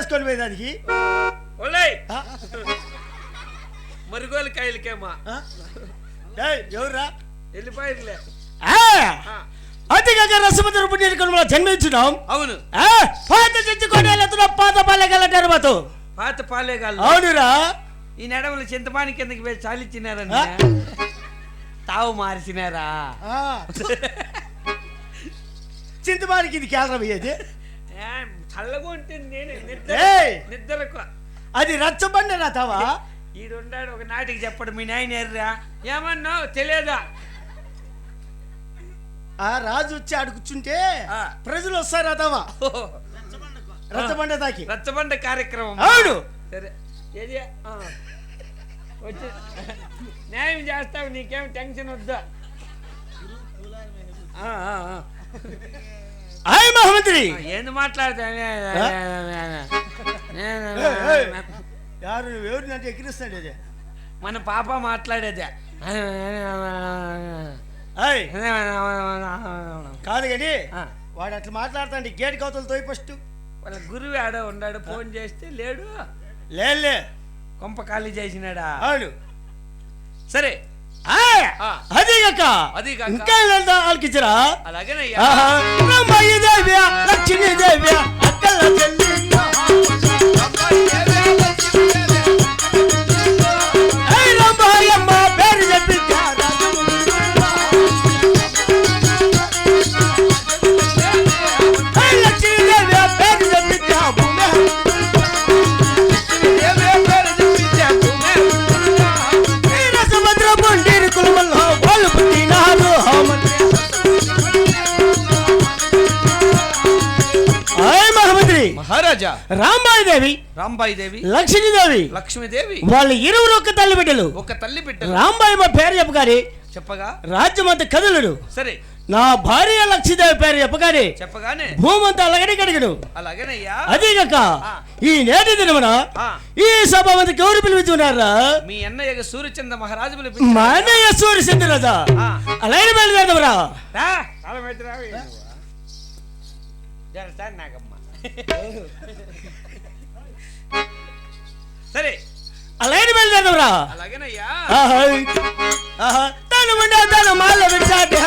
వేసుకొని పోయేదానికి? మరుగోలు కాయలకేమా. ఎవర్రా? అతిగా రసముద్ర పుణ్యకులంలో అవును. ఆ, పాత చించుకోవడం పాత పాత అవునురా. ఈ నడవలు కిందకి పోయి చాలిచ్చినారని? తావు మార్చినారా ఆ. చింతమానికి ఇది కేంద్రం చల్లగా ఉంటుంది నేను! నిద్రకు అది రచ్చబండ నా తవా ఈడుండాడు ఒక నాటికి చెప్పడు మీ నాయన ఎర్రా? ఏమన్నావు? తెలియదా ఆ రాజు వచ్చి ఆడు కూర్చుంటే. ప్రజలు వస్తారు తవా? రచ్చబండ దాకి రచ్చబండ కార్యక్రమం. అవును. సరే. ఏది. వచ్చి. న్యాయం చేస్తావు నీకేం టెన్షన్ వద్దా? ఆ, ఆ, ఆ. హాయ్ మహమంత్రి ఏంది మాట్లాడతా యారు ఎవరిని అంటే ఎక్కిరిస్తాడు ఇది మన పాప మాట్లాడేదే హాయ్ కాదు కానీ వాడు అట్లా మాట్లాడుతాండి గేట్ కవతలు తోయి ఫస్ట్ వాళ్ళ గురువు ఆడ ఉన్నాడు ఫోన్ చేస్తే లేడు లేలే కొంప ఖాళీ చేసినాడా అవును సరే ఆ, ఆ. అది కాక అది కాక. ఇంకా వెళ్దా వాళ్ళకిచ్చరా అలాగేనయ్యా రమ్మాయి దేవ్య లక్ష్మీ దేవ్య అక్కల చెల్లి మహారాజా రాంబాయి దేవి రాంబాయి దేవి లక్ష్మీదేవి. లక్ష్మీదేవి. వాళ్ళ ఇరువురు ఒక్క తల్లి బిడ్డలు. ఒక తల్లి బిడ్డ రాంబాయి మా పేరు చెప్పగానే చెప్పగా? రాజ్యమంతా కదులుడు. సరే. నా భార్య లక్ష్మీదేవి పేరు చెప్పగానే చెప్పగానే? భూమంతా అలాగనే కడిగడు. అలాగేనయ్యా? అదేగాక. ఈ నేటి దినమున ఈ సభ మందికి ఎవరు పిలుచున్నారా మీ అన్నయ్య సూర్యచంద్ర మహారాజు మా పిలిపించాడు. అన్నయ్య సూర్య సిద్ధిరాజా ఆ. అలాగే బయలుదేరదవరా రా, నువ్వు. జర సార్ అలాగే బయలుదేరదవరా అలాగేనయ్యా ఆహా ఆహా తను ఉండ తను మాల విచాటి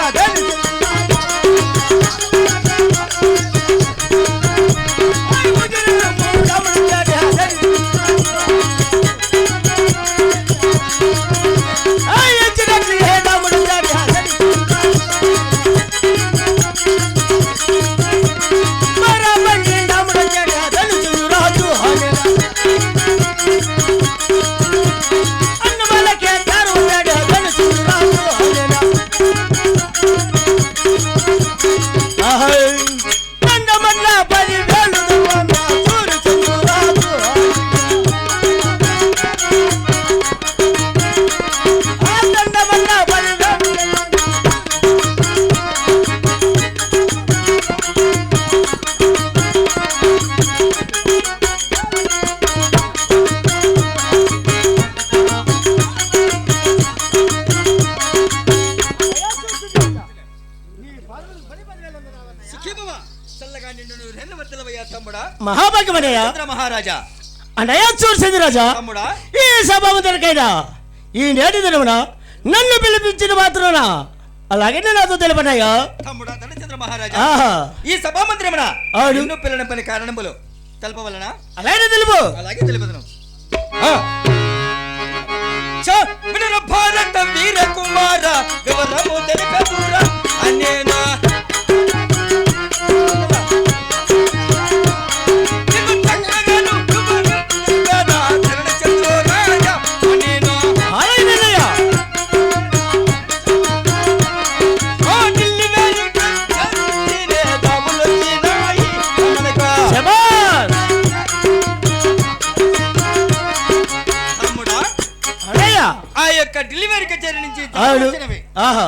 చల్లగా నిన్ను నువ్వు రెండు మధ్యలవయ్యా తమ్ముడా. మహాభాగ్యమనయ్య చంద్ర మహారాజా. అన్నయ్య చూసింది రాజా ఈ సభాముదరికైనా ఈ నేటి దినమున నన్ను పిలిపించిన మాత్రాన అలాగే నేను నాతో తెలిపనయ్యా. తమ్ముడా ధనచంద్ర మహారాజా. ఈ సభా మందిరమున అవును. ఎన్నో పిల్లల పని కారణములు తెలపవలన? అలాగే తెలుపు. అలాగే తెలుపుదను. వినర భారత వీర కుమార వివరము తెలుపదురా అనేనా ఆ యొక్క డెలివరీ కచేరీ నుంచి. ఆహా.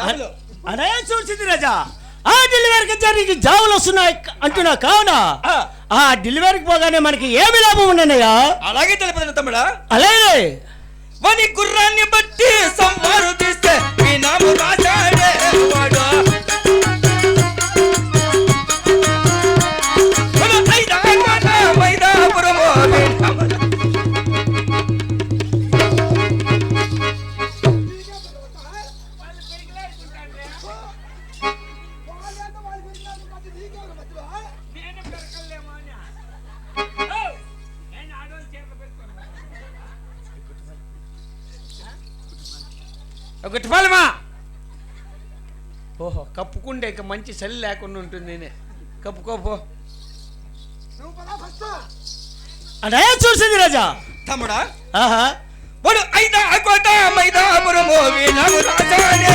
ఆ. అన్నయ్య చూసింది రాజా. ఆ డెలివరీకి జరిగి జావులు వస్తున్నాయి అంటున్నా కావున. ఆ, ఆ డెలివరీకి పోగానే మనకి ఏమి లాభం ఉండనయ్యా అలాగే తెలుపుదను తమ్ముడా. అలాగే. వాని గుర్రాన్ని బట్టి ఒక గుట్టుపాలమా ఓహో కప్పుకుంటే ఇక మంచి చలి లేకుండా ఉంటుంది నేనే కప్పుకోపో అన్నయ్య చూసింది రాజా తమ్ముడా ఆహా వాడు ఐదా కోట మైదాపురము వినము రాజానే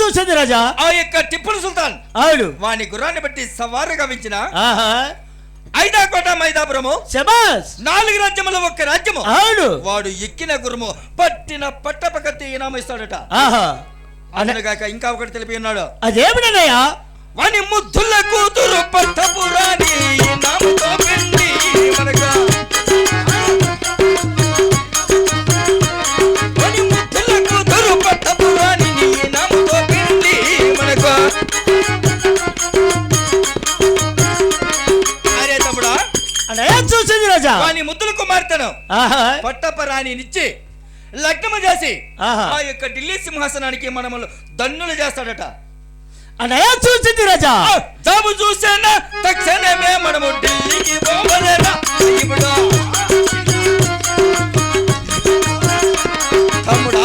చూసింది రాజా? ఆ యొక్క టిప్పుల సుల్తాన్ అవును. వాని గుర్రాన్ని బట్టి సవారు గవించిన ఆహా. ఐదాకోట మైదాపురము. శబాస్! నాలుగు రాజ్యముల ఒక్క రాజ్యము. అవును. వాడు ఎక్కిన గురుము పట్టిన పట్టపకత్తి ఇనామ ఇస్తాడట. ఆహా. అందుగాక ఇంకా ఒకటి తెలిపి ఉన్నాడు. అదేమిటన్నయ్య వాని ముద్దుల కూతురు పట్టపురాణి నామతో పెండి పట్టపరాణినిచ్చి లగ్నము చేసి ఆహా. ఆ యొక్క ఢిల్లీ సింహాసనానికి మనములు దన్నులు చేస్తాడట. అన్నయ్య చూసింది రాజా. జాబు చూసేనా? తక్షణమే మనము ఢిల్లీకి ఇప్పుడు తమ్ముడా?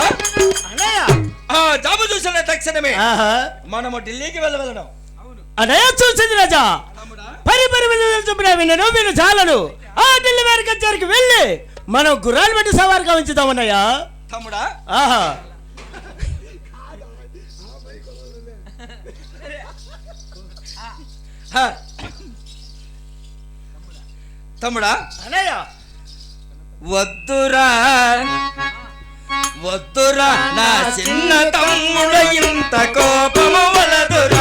ఆ జాబు చూసిన తక్షణమే? ఆహా. మనము ఢిల్లీకి వెళ్ళవలను. అన్నయ్య చూసింది రాజా. పరి పరి వినను విను చాలను ఆ ఢిల్లీ వారి కచేరికి వెళ్ళి మనం గుర్రాలు పెట్టి సవారుగా ఉంచుతాం అన్నయ్య తమ్ముడా? ఆహా. తమ్ముడా? అన్నయ్య. వద్దురా. వద్దురా. నా చిన్న తమ్ముడు ఇంత కోపము వలదురా.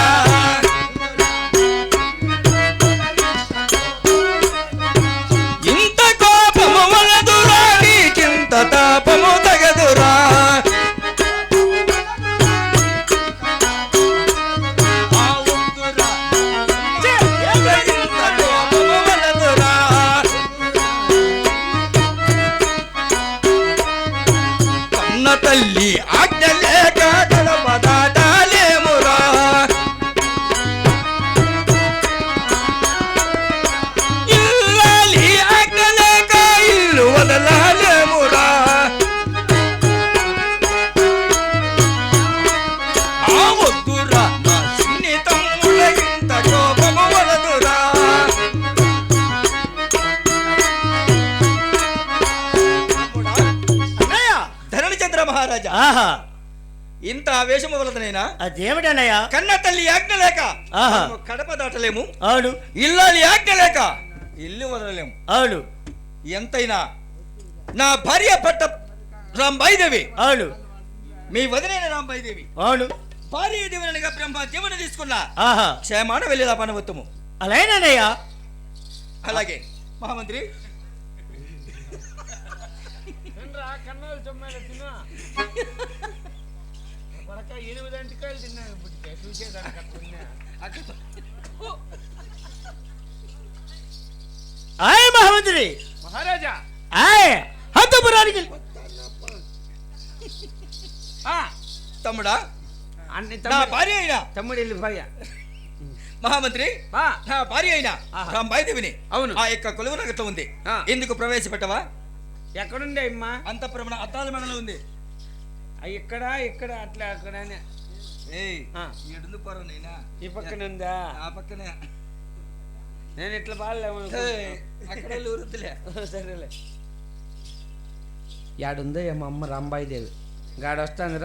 తల్లి ఆజ్ఞలేక ఇంత ఆవేశము వలదనైనా? అదేమిటన్నయ్య? కన్న తల్లి ఆజ్ఞ లేక కడప దాటలేము. అవును. ఇల్లాలి ఆజ్ఞ లేక ఇల్లు వదలలేము. అవును. ఎంతైనా నా భార్య పట్ట రాంబాయిదేవి. అవును. మీ వదినైన రాంబాయిదేవి. అవును. భార్య దేవునిగా బ్రహ్మ జీవన తీసుకున్న ఆహా. క్షేమాన వెళ్ళేదా పనవత్తము? అలాగేనన్నయ్య. అలాగే. మహామంత్రి. తినరా ఎనిమిది అంటికాయలు తిన్నాను ఇప్పటికే. చూసేదానికి అట్లున్నా ఆయ్ మహామంత్రి! మహారాజా! ఆయ్ హంతపురానికి! ఆ, తమ్ముడా? అన్ని నా తమ్ముడు భార్య అయినా. తమ్ముడు వెళ్ళిపోయా మహామంత్రి ఆ, నా భార్య అయినా. రాంబాయిదేవిని అవును. ఆ యొక్క కొలువు నగట్లో ఉంది. ఆ. ఎందుకు ప్రవేశపెట్టవా? ఎక్కడుండే అమ్మా అంతఃపురమున అద్దాల మెడలో ఉంది. ఇక్కడ ఇక్కడ అట్లా అక్కడనే. ఎడుందు పొర నైనా? ఈ పక్కన ఉందా ఆ పక్కనే. నేను ఇట్లా బాగాలేమనుకో ఏయ్, అక్కడ ఊరుద్దులే సరేలే. యాడుందో ఏమో అమ్మ రాంబాయి దేవి గాడు వస్తాను